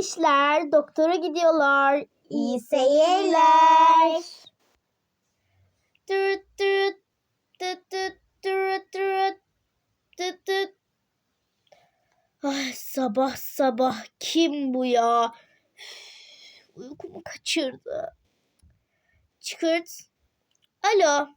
işler. Doktora gidiyorlar. İyi seyirler. Ay sabah sabah kim bu ya? Üf, Uykumu kaçırdı. Çıkırt. Alo.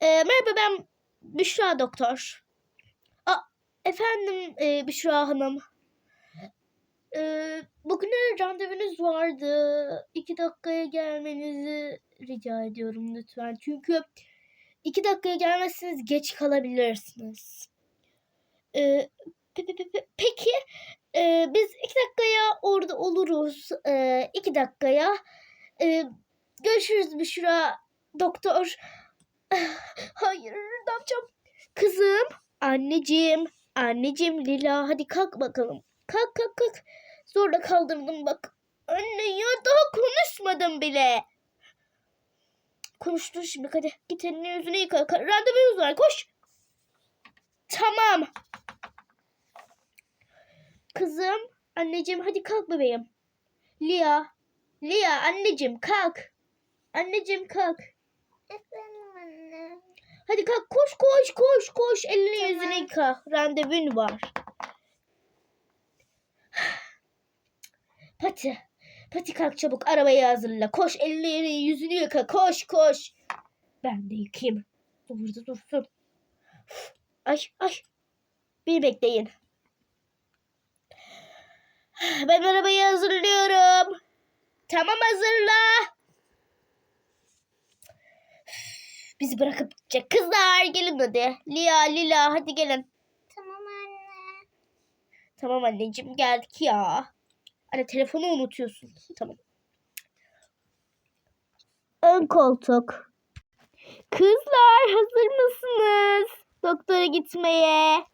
Ee, merhaba ben Büşra doktor. Aa, efendim e, Büşra hanım. Ee, bugüne randevunuz vardı. İki dakikaya gelmenizi rica ediyorum lütfen. Çünkü iki dakikaya gelmezseniz geç kalabilirsiniz. Ee, pe- pe- pe- peki e, biz iki dakikaya orada oluruz. Ee, iki dakikaya. Ee, görüşürüz Büşra doktor. Hayır ne yapacağım? Kızım, anneciğim, anneciğim Lila hadi kalk bakalım. Kalk kalk kalk. Zorla kaldırdım bak. Anne ya daha konuşmadım bile. Konuştun şimdi hadi. Git elini yüzünü yıka. Ka- Randevunuz var koş. Tamam. Kızım, anneciğim hadi kalk bebeğim. Lia, Lia anneciğim kalk. Anneciğim kalk. Efendim anne. Hadi kalk koş koş koş koş. Elini Tamam. yüzünü yıka. Randevun var. Pati. Pati kalk çabuk arabayı hazırla. Koş elini yüzünü yıka. Koş koş. Ben de yıkayayım. Bu burada dursun. Ay ay. Bir bekleyin. Ben arabayı hazırlıyorum. Tamam hazırla. Bizi bırakıp gidecek. Kızlar gelin hadi. Lia, Lila hadi gelin. Tamam anne. Tamam anneciğim geldik ya. Anne telefonu unutuyorsun. Tamam. Ön koltuk. Kızlar hazır mısınız? Doktora gitmeye.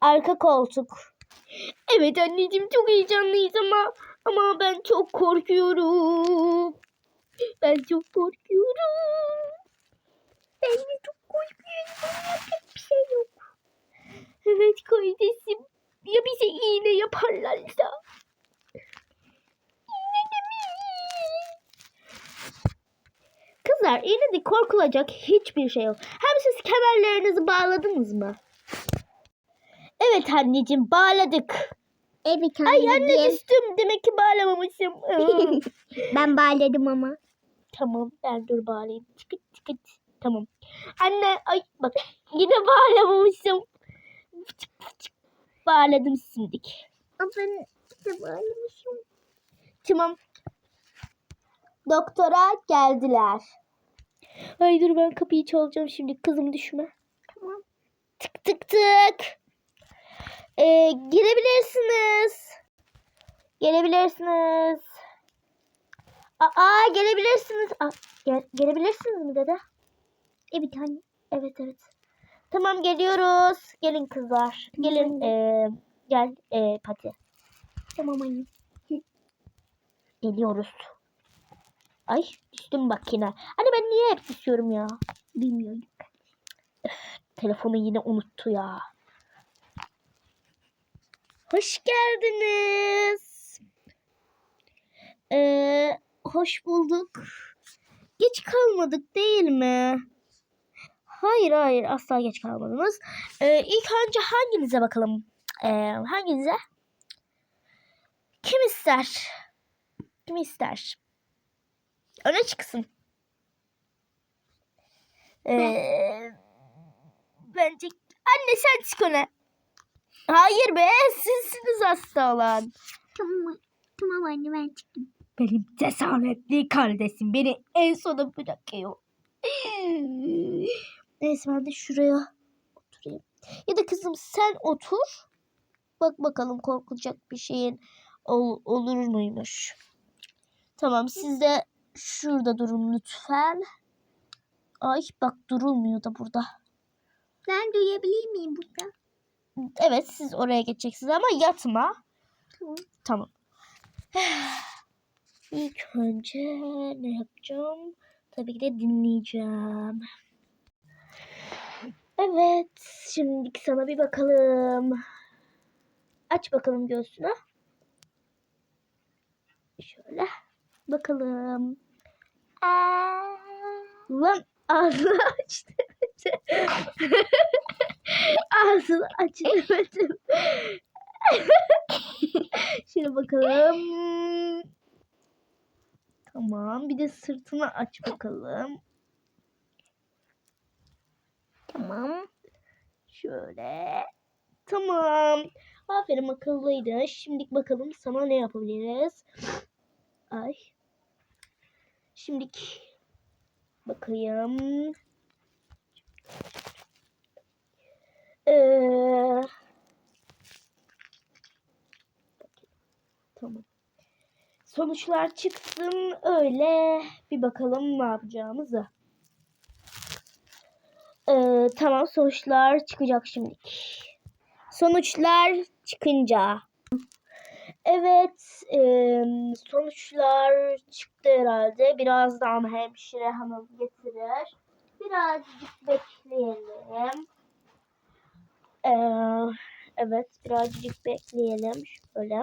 Arka koltuk. Evet anneciğim çok heyecanlıyız ama ama ben çok korkuyorum. Ben çok korkuyorum. Ben de çok korkuyorum yapacak bir şey yok. Evet kardeşim. Ya bize iğne yaparlarsa? İğne de mi? Kızlar korkulacak hiçbir şey yok. Hem siz kemerlerinizi bağladınız mı? Evet anneciğim bağladık. Evet Ay anne düştüm. Demek ki bağlamamışım. Ben bağladım ama. tamam ben dur bağlayayım. Çıkıt çıkıt. Tamam. Anne ay bak yine bağlamamışım. Bağladım şimdik. Ama ben de bağlamışım. Tamam. Doktora geldiler. Ay dur ben kapıyı çalacağım şimdi kızım düşme. Tamam. Tık tık tık. Ee, girebilirsiniz. Gelebilirsiniz. Aa gelebilirsiniz. Aa, gel, gelebilirsiniz mi dede? Evet anne. Evet evet. Tamam geliyoruz. Gelin kızlar. Gelin. ee, gel ee, Pati. Tamam anne. Geliyoruz. Ay düştüm bak yine. Anne ben niye hep düşüyorum ya? Bilmiyorum. Telefonu yine unuttu ya. Hoş geldiniz. Ee, hoş bulduk. Geç kalmadık değil mi? Hayır hayır asla geç kalmadınız. Ee, ilk önce hanginize bakalım? Ee, hanginize? Kim ister? Kim ister? Öne çıksın. Ee, bence anne sen çık öne. Hayır be sizsiniz hasta olan. Tamam. Tamam anne ben çıktım. Benim cesaretli kardeşim beni en sona bırakıyor. Neyse ben de şuraya oturayım. Ya da kızım sen otur. Bak bakalım korkulacak bir şeyin ol- olur muymuş. Tamam siz de şurada durun lütfen. Ay bak durulmuyor da burada. Ben duyabilir miyim burada? Evet siz oraya geçeceksiniz ama yatma. Tamam. Tamam. İlk önce ne yapacağım? Tabii ki de dinleyeceğim. Evet, şimdi sana bir bakalım. Aç bakalım göğsünü. Şöyle. Bakalım. Lan ağzını açtı. ağzını açtırmadım. Şöyle bakalım. Tamam. Bir de sırtını aç bakalım. Tamam. Şöyle. Tamam. Aferin akıllıydı. Şimdi bakalım sana ne yapabiliriz? Ay. Şimdi bakayım. Ee, tamam. Sonuçlar çıksın öyle bir bakalım ne yapacağımızı. Ee, tamam sonuçlar çıkacak şimdi. Sonuçlar çıkınca. Evet e, sonuçlar çıktı herhalde. Birazdan hemşire hanım getirir. Birazcık bekleyelim. Ee, evet birazcık bekleyelim şöyle.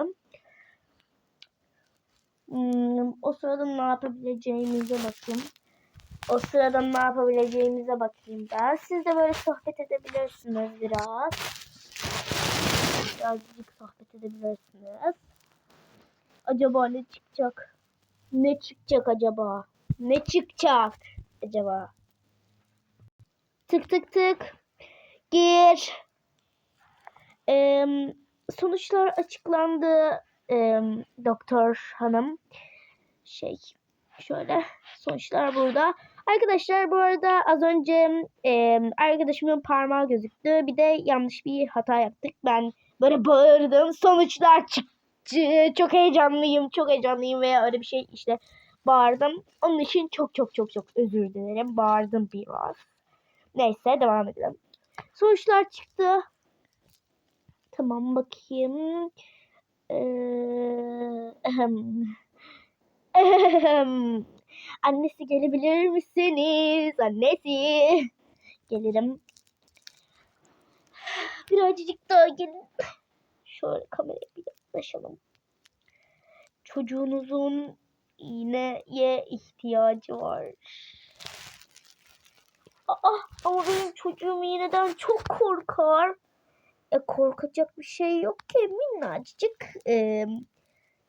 Hmm, o sırada ne yapabileceğimize bakayım. O sırada ne yapabileceğimize bakayım ben. Siz de böyle sohbet edebilirsiniz biraz. Birazcık sohbet edebilirsiniz. Acaba ne çıkacak? Ne çıkacak acaba? Ne çıkacak acaba? Tık tık tık. Gir. Em, sonuçlar açıklandı em, doktor hanım. Şey şöyle sonuçlar burada. Arkadaşlar bu arada az önce em, arkadaşımın parmağı gözüktü. Bir de yanlış bir hata yaptık. Ben böyle bağırdım. Sonuçlar çıktı. Çok heyecanlıyım. Çok heyecanlıyım veya öyle bir şey işte bağırdım. Onun için çok çok çok çok özür dilerim. Bağırdım biraz. Neyse devam edelim. Sonuçlar çıktı. Tamam bakayım. Ee. Annesi gelebilir misiniz? Annesi. Gelirim. Birazcık daha gelin. Şöyle kameraya bir yaklaşalım. Çocuğunuzun iğneye ihtiyacı var. Aa, ama benim çocuğum iğneden çok korkar. E, korkacak bir şey yok ki minnacık e,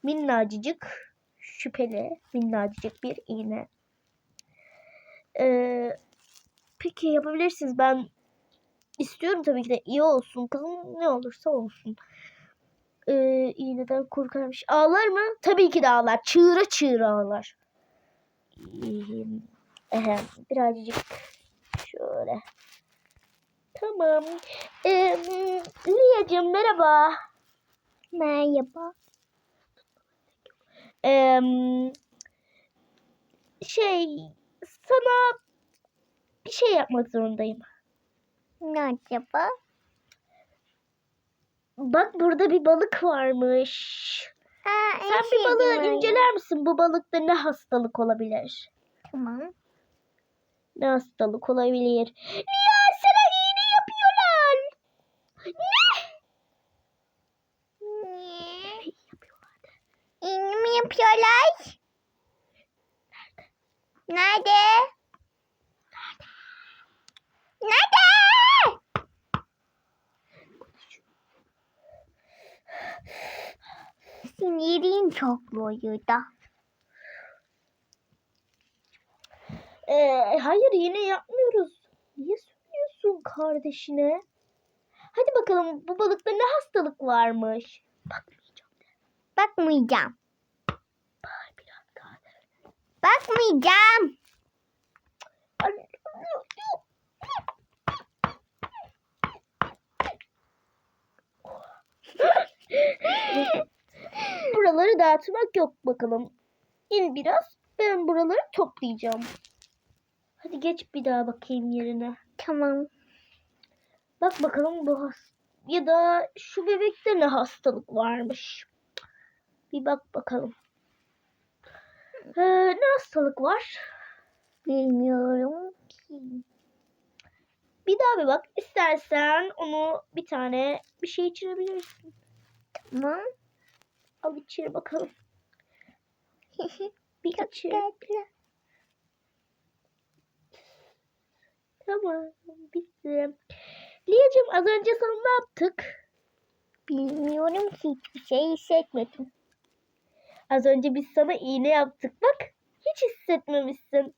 minnacık şüpheli minnacık bir iğne. E, peki yapabilirsiniz. Ben istiyorum tabii ki de iyi olsun. Kızım ne olursa olsun. E, iğneden korkarmış. Ağlar mı? Tabii ki de ağlar. Çığıra çığıra ağlar. Ehem, birazcık şöyle. Tamam. Ee, Liyacığım merhaba. Merhaba. Ee, şey sana bir şey yapmak zorundayım. Ne acaba? Bak burada bir balık varmış. En Sen bir balığı oyun. inceler misin? Bu balıkta ne hastalık olabilir? Tamam. Ne hastalık olabilir? Liya sana iğne yapıyorlar. Ne? Ne? İğne mi yapıyorlar? Nerede? Nerede? Sinirim çok boyuda. Ee, hayır yine yapmıyoruz. Niye söylüyorsun kardeşine? Hadi bakalım bu balıkta ne hastalık varmış? Bakmayacağım. Bakmayacağım. Bakmayacağım. Buraları dağıtmak yok bakalım. İn biraz. Ben buraları toplayacağım. Hadi geç bir daha bakayım yerine. Tamam. Bak bakalım bu has ya da şu bebekte ne hastalık varmış. Bir bak bakalım. Ee, ne hastalık var? Bilmiyorum ki. Bir daha bir bak. İstersen onu bir tane bir şey içirebilirsin. Tamam. Al bakalım. Bir içi. Tatlı. Tamam bitti. Liyacığım az önce sana ne yaptık? Bilmiyorum ki hiçbir şey hissetmedim. Az önce biz sana iğne yaptık bak. Hiç hissetmemişsin.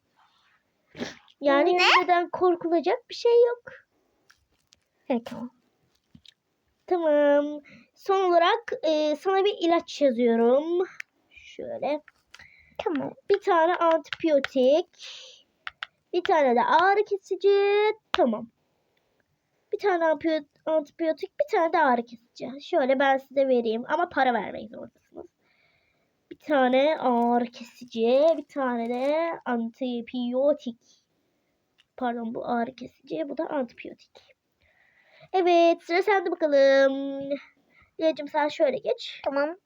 Yani Ne? iğneden korkulacak bir şey yok. Evet tamam. Tamam. Son olarak e, sana bir ilaç yazıyorum. Şöyle. Tamam. Bir tane antibiyotik. Bir tane de ağrı kesici. Tamam. Bir tane antibiyotik, bir tane de ağrı kesici. Şöyle ben size vereyim ama para vermek zorundasınız. Bir tane ağrı kesici, bir tane de antibiyotik. Pardon bu ağrı kesici, bu da antibiyotik. Evet sıra sende bakalım. Liyacım sen şöyle geç. Tamam.